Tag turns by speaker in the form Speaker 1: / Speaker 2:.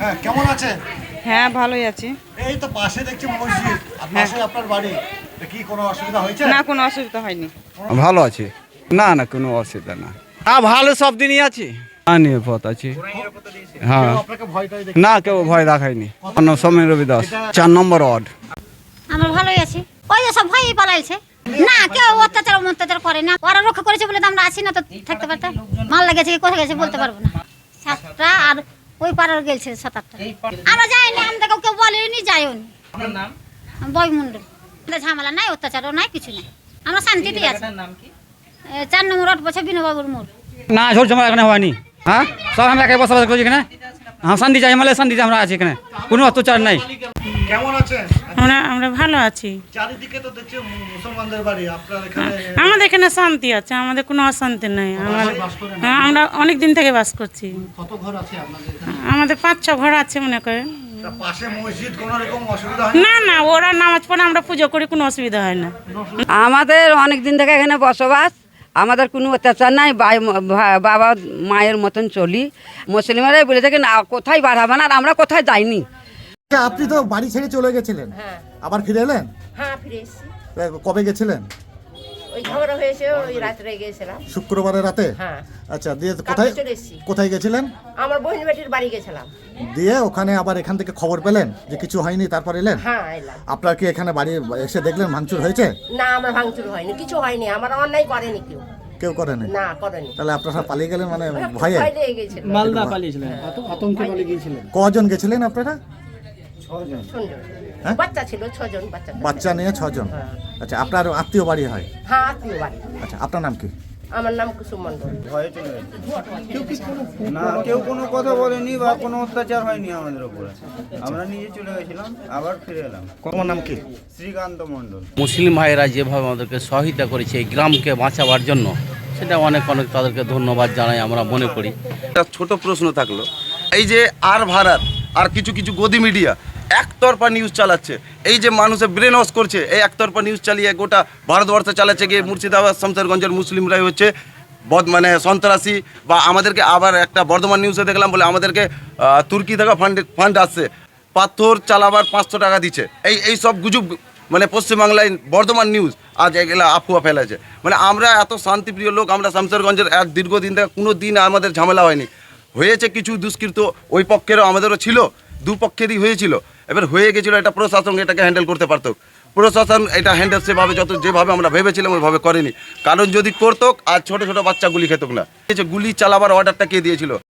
Speaker 1: হ্যাঁ কেমন আছেন?
Speaker 2: হ্যাঁ ভালোই আছি।
Speaker 1: এই তো পাশে দেখছি মসজিদ পাশে আপনার বাড়ি। কি কোনো অসুবিধা হয়েছে?
Speaker 2: না কোনো অসুবিধা হয়নি।
Speaker 3: ভালো আছে। না না কোনো অসুবিধা না। হ্যাঁ ভালো সব দিনই আছি। হ্যাঁ নিরাপদ আছি। হ্যাঁ। না কেউ ভয় দেখায়নি। অন্য সময় রবি দাস চার নম্বর ওয়ার্ড।
Speaker 4: আমরা ভালোই আছি। ওই যে সব ভয়ই পালাইছে। না কেউ অত্যাচার অত্যাচার করে না। ওরা রক্ষা করেছে বলে তো আমরা আছি না তো থাকতে পারতাম মাল লেগেছে কি কোথায় গেছে বলতে পারব না। সাতটা আর ওই পাড়ার গেছে সাত আটটা। আমরা যাইনি আমরা কেউ বলেনি যাই নি। বয়মন্ডল আমাদের ঝামেলা নাই অত্যাচারও নাই কিছু নাই। আমরা শান্তিতেই আছি। এ, চার নম্বর আট বছর বিনোবাবুর মোড়।
Speaker 5: না ঝোল ঝামেলা এখানে হয়নি। হ্যাঁ? সব আমরা একে বসবাস করছি এখানে। হ্যাঁ শান্তি চাই আমাদের শান্তিতে আমরা আছি এখানে। কোনো অত্যাচার নাই।
Speaker 1: কেমন আছেন?
Speaker 6: আমরা আমরা ভালো আছি।
Speaker 1: চারিদিকে তো দেখছি মুসলমানদের বাড়ি। আপনার এখানে
Speaker 6: আমাদের এখানে শান্তি আছে আমাদের কোনো অশান্তি নেই। আমাদের হ্যাঁ, আমরা অনেক দিন থেকে বাস করছি।
Speaker 1: কত ঘর আছে আপনাদের এখানে?
Speaker 6: আমাদের পাঁচ ছ ঘর আছে মনে করেন।
Speaker 1: তা পাশে মসজিদ কোনো রকম অসুবিধা হয়
Speaker 6: না? না ওরা নামাজ পড়ে আমরা পুজো করি কোনো অসুবিধা হয় না।
Speaker 7: আমাদের অনেক দিন থেকে এখানে বসবাস। আমাদের কোনো অত্যাচার নাই বাবা মায়ের মতন চলি। মুসলিমেরাই বলে থাকেন "আ, কোথায় বাড়াবেন আর আমরা কোথায় যাইনি?
Speaker 1: আপনি তো বাড়ি ছেড়ে চলে গেছিলেন। আবার ফিরে এলেন?
Speaker 8: হ্যাঁ ফিরে এসেছি।
Speaker 1: কবে গেছিলেন?
Speaker 8: ওই ঝগড়া হয়েছে ওই রাত্রে গিয়েছিলাম।
Speaker 1: শুক্রবারের রাতে?
Speaker 8: হ্যাঁ।
Speaker 1: আচ্ছা দিয়ে কোথায় কোথায় গেছিলেন?
Speaker 8: আমার বোন বেটির বাড়ি গেছিলাম।
Speaker 1: দিয়ে ওখানে আবার এখান থেকে খবর পেলেন যে কিছু হয়নি তারপর এলেন?
Speaker 8: হ্যাঁ এলাম।
Speaker 1: আপনার কি এখানে বাড়ি এসে দেখলেন ভাঙচুর হয়েছে?
Speaker 8: না আমার ভাঙচুর হয়নি কিছু হয়নি। আমার অন্যায় করেনি কেউ।
Speaker 1: কেউ করেনি?
Speaker 8: না করেনি।
Speaker 1: তাহলে আপনারা পালিয়ে গেলেন মানে ভয়ে?
Speaker 8: ভয়
Speaker 5: মালদা পালিয়েছিলেন আতঙ্কে পালিয়ে গিয়েছিলেন।
Speaker 1: কজন গেছিলেন আপনারা? হ্যাঁ?
Speaker 8: বাচ্চা ছিল ছজন বাচ্চা
Speaker 1: বাচ্চা নিয়ে ছজন। আচ্ছা আপনার আত্মীয় বাড়ি হয়?
Speaker 8: হ্যাঁ আত্মীয় বাড়ি।
Speaker 1: আচ্ছা আপনার নাম কি?
Speaker 8: আমার নাম কুসুম মন্ডল
Speaker 9: না কেউ কোনো কথা বলেনি বা কোনো অত্যাচার হয়নি আমাদের উপরে। আমরা নিজে চলে গেছিলাম আবার ফিরে এলাম।
Speaker 1: তোমার নাম কি?
Speaker 9: শ্রীকান্ত মণ্ডল।
Speaker 10: মুসলিম ভাইয়েরা যেভাবে আমাদেরকে সহায়তা করেছে এই গ্রামকে বাঁচাবার জন্য সেটা অনেক অনেক তাদেরকে ধন্যবাদ জানাই আমরা মনে করি।
Speaker 11: একটা ছোট প্রশ্ন থাকল এই যে আর ভারত আর কিছু কিছু গদি মিডিয়া একতরফা নিউজ চালাচ্ছে। এই যে মানুষের ব্রেন ওয়াশ করছে, এই একতরফা নিউজ চালিয়ে গোটা ভারতবর্ষে চালাচ্ছে গিয়ে মুর্শিদাবাদ শামসারগঞ্জের মুসলিমরাই হচ্ছে বদ মানে সন্ত্রাসী বা আমাদেরকে আবার একটা বর্ধমান নিউজে দেখলাম বলে আমাদেরকে তুর্কি থেকে ফান্ড ফান্ড আসছে। পাথর চালাবার পাঁচশো টাকা দিচ্ছে। এই এই সব গুজব মানে পশ্চিমবাংলায় বর্ধমান নিউজ আজ এগুলো আফুয়া ফেলেছে। মানে আমরা এত শান্তিপ্রিয় লোক, আমরা শামসারগঞ্জের এক দীর্ঘদিন থেকে কোনো দিন আমাদের ঝামেলা হয়নি। হয়েছে কিছু দুষ্কৃত, ওই পক্ষেরও আমাদেরও ছিল। দুপক্ষেরই হয়েছিল। এবার হয়ে গেছিল এটা প্রশাসন এটাকে হ্যান্ডেল করতে পারতো। প্রশাসন এটা হ্যান্ডেল সেভাবে যত যেভাবে আমরা ভেবেছিলাম, ওইভাবে করেনি। কারণ যদি করতো, আর ছোট ছোট বাচ্চা গুলি খেতক না। গুলি চালাবার অর্ডারটা কে দিয়েছিল?